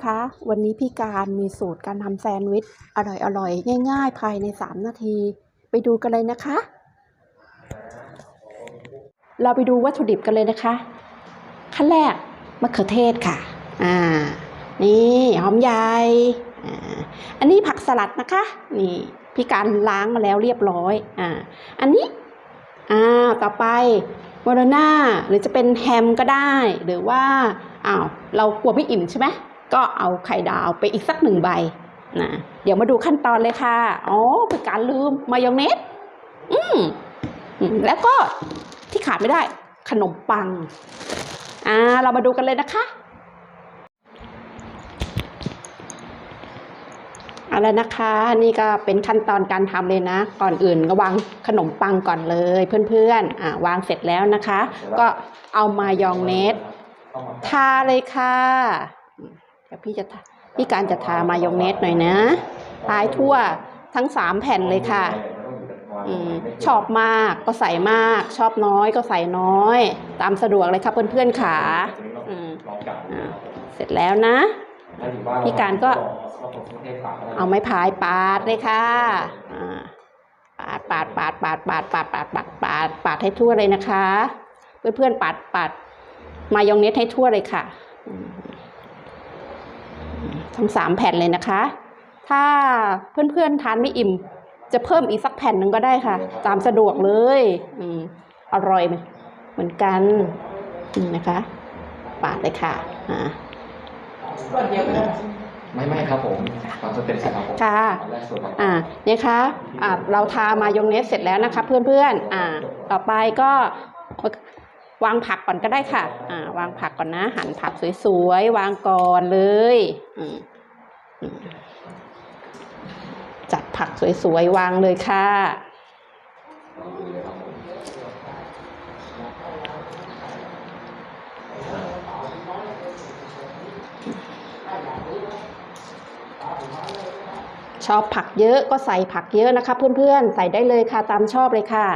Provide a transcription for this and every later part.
ๆคะ วันนี้พี่การมีสูตรการทำแซนด์วิชอร่อยๆ ง่ายๆ ภายใน 3 นาที ไปดูกันเลยนะคะ เราไปดูวัตถุดิบกันเลยนะคะ ขั้นแรกมะเขือเทศค่ะ อ่า นี่หอมใหญ่อ่า อันนี้ผักสลัดนะคะ นี่พี่การล้างมาแล้วเรียบร้อย อ่า อันนี้ อ่า ต่อไปโมโรนาหรือจะเป็นแฮมก็ได้ หรือว่าอ้าวเรากลัวไม่อิ่มใช่ไหม ก็เอาไข่ดาวไปอีกสักหนึ่งใบนะเดี๋ยวมาดูขั้นตอนเลยค่ะอ๋อเป็นการลืมมายองเนสอืมแล้วก็ที่ขาดไม่ได้ ขนมปังอ่าเรามาดูกันเลยนะคะเอาละนะคะนี่ก็เป็นขั้นตอนการทำเลยนะ ก่อนอื่นก็วางขนมปังก่อนเลยเพื่อนๆอ่าวางเสร็จแล้วนะคะ ก็เอามายองเนสทาเลยค่ะ ดี๋ยวพี่จะพี่การจะทามายองเนสหน่อยนะทายทั่วทั้งสามแผ่นเลยค่ะอชอบมากก็ใส่มาก ชอบน้อยก็ใส่น้อย ตามสะดวกเลยค่ะเพื่อนๆขาเสร็จแล้วนะ พี่การก็เอาไม้พายปาดเลยค่ะปาดปาดปาดปาดปาดปาดปาดปาดปาดปาดให้ทั่วเลยนะคะ เพื่อนๆปาดปาดมายองเนสให้ทั่วเลยค่ะ ทั้งสามแผ่นเลยนะคะ ถ้าเพื่อนๆทานไม่อิ่ม จะเพิ่มอีกสักแผ่นหนึ่งก็ได้ค่ะ ตามสะดวกเลยอืมอร่อยเหมือนกันนี่นะคะปาดเลยค่ะอ่าไม่ไม่ครับผมตามสเต็ปสิครับผมค่ะตอนแรกส่วนของอ่าเนี่ยคะอ่าเราทามายองเนสเสร็จแล้วนะคะ เพื่อนๆอ่า ต่อไปก็ วางผักก่อนก็ได้ค่ะ อ่าวางผักก่อนนะ หั่นผักสวยๆ วางก่อนเลยอืมจัดผักสวยๆ วางเลยค่ะ ชอบผักเยอะก็ใส่ผักเยอะนะคะเพื่อนๆ ใส่ได้เลยค่ะตามชอบเลยค่ะ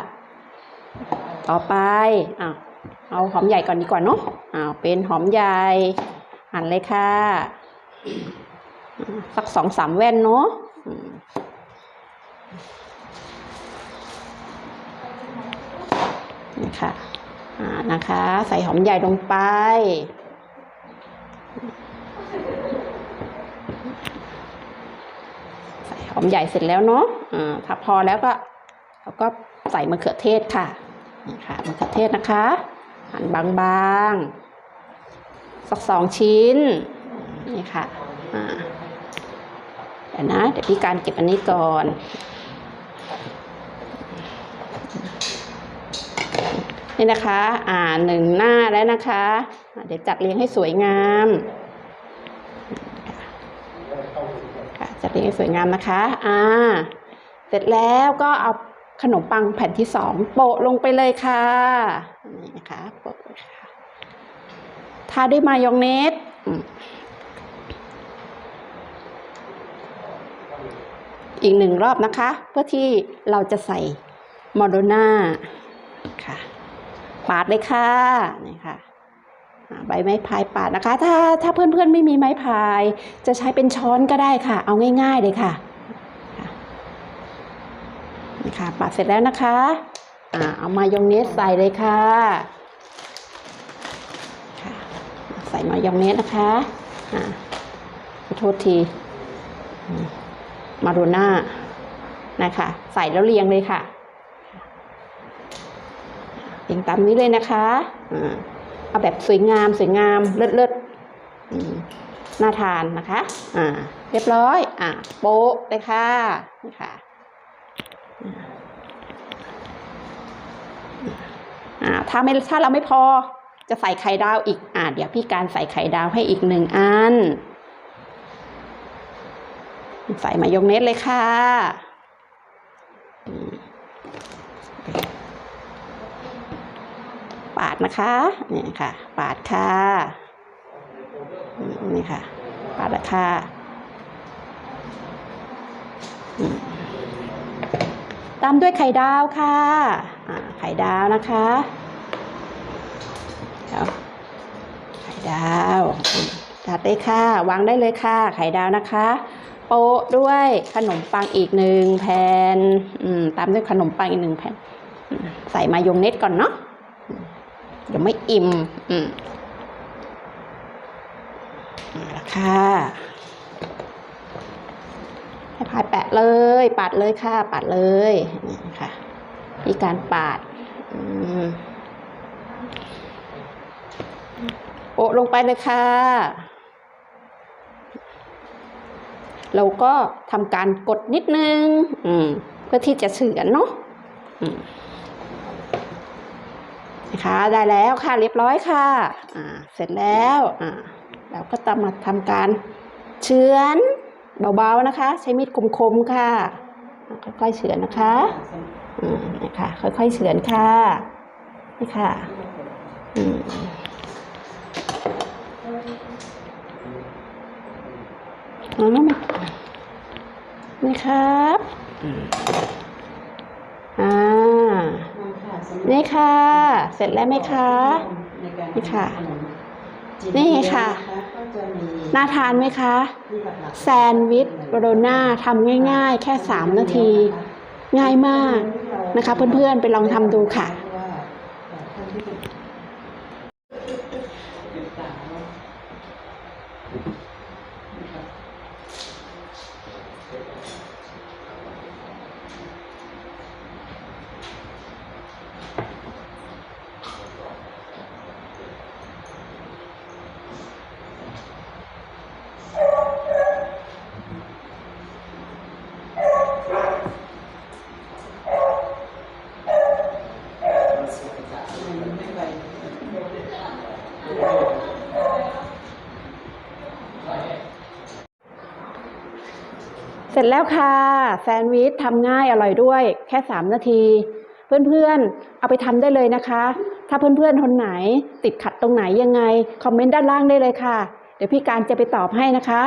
ต่อไปอะ เอาหอมใหญ่ก่อนดีกว่าเนาะอ้าวเป็นหอมใหญ่หั่นเลยค่ะสักสองสามแว่นเนาะนี่ค่ะอ่านะคะ ใส่หอมใหญ่ลงไป ใส่หอมใหญ่เสร็จแล้วเนาะอ่าถ้าพอแล้วก็เราก็ใส่มะเขือเทศค่ะนี่ค่ะมะเขือเทศนะคะ หั่นบางๆ สักสองชิ้น นี่ค่ะเดี๋ยวนะ เดี๋ยวพี่การเก็บอันนี้ก่อนนี่นะคะ อ่าหนึ่งหน้าแล้วนะคะ เดี๋ยวจัดเรียงให้สวยงาม จัดเรียงให้สวยงามนะคะ อ่า เสร็จแล้วก็เอาขนมปังแผ่นที่สองโปะลงไปเลยค่ะ นี่นะคะโปะเลยค่ะทาด้วยมายองเนสอืมอีกหนึ่งรอบนะคะ เพื่อที่เราจะใส่มอร์โดน่าค่ะปาดเลยค่ะนี่ค่ะอ่าใบไม้พายปาดนะคะ ถ้าถ้าเพื่อนๆไม่มีไม้พาย จะใช้เป็นช้อนก็ได้ค่ะ เอาง่าย ๆเลยค่ะค่ะนี่ค่ะปาดเสร็จแล้วนะคะอ่าเอามายองเนสใส่เลยค่ะค่ะ ใส่มายองเนสนะคะอ่าขอโทษที มาโดน่านะคะ ใส่แล้วเรียงเลยค่ะเรียงตามนี้เลยนะคะอ่าเอาแบบสวยงามสวยงามเลิศเลิศน่าทานนะคะ อ่า เรียบร้อย อ่าโป๊ะเลยค่ะนี่ค่ะอ่าถ้าไม่ถ้าเราไม่พอ จะใส่ไข่ดาวอีกอ่าเดี๋ยวพี่การใส่ไข่ดาวให้อีกหนึ่งอัน ใส่มายองเนสเลยค่ะปาดนะคะนี่ค่ะ ปาดค่ะนี่ค่ะ ปาดค่ะตามด้วยไข่ดาวค่ะไข่ดาวนะคะ เดี๋ยวไข่ดาวจัดเลยค่ะ วางได้เลยค่ะ ไข่ดาวนะคะ โปะด้วยขนมปังอีกหนึ่งแผ่นตามด้วยขนมปังอีกหนึ่งแผ่นใส่มายองเนสก่อนเนาะอืมเดี๋ยวไม่อิ่มอืมเอาค่ะให้พายแปะเลย ปาดเลยค่ะ ปาดเลยนี่ค่ะ มีการปาด อืม โปะลงไปเลยค่ะ เราก็ทำการกดนิดนึงเพื่อที่จะเฉือนเนาะนะคะได้แล้วค่ะเรียบร้อยค่ะอ่าเสร็จแล้วอ่าเราก็ต้องมาทำการเฉือนเบาๆนะคะ ใช้มีดคมๆค่ะ ค่อยๆเฉือนนะคะอืมนะคะค่อยๆเฉือนค่ะนี่ค่ะอืม เอาแล้วมานี่ ครับอ่านี่ค่ะ เสร็จแล้วไหมคะนี่ค่ะ นี่ค่ะ น่าทานไหมคะ แซนด์วิชโบโรน่าทำง่ายๆ แค่3นาที ง่ายมากนะคะ เพื่อนๆ ไปลองทำดูค่ะ ร็จแล้วค่ะ แซนด์วิชทำง่ายอร่อยด้วย แค่ 3 นาที เพื่อนๆ เอาไปทำได้เลยนะคะ ถ้าเพื่อนๆคนไหน ติดขัดตรงไหนยังไง คอมเมนต์ด้านล่างได้เลยค่ะ เดี๋ยวพี่การจะไปตอบให้นะคะ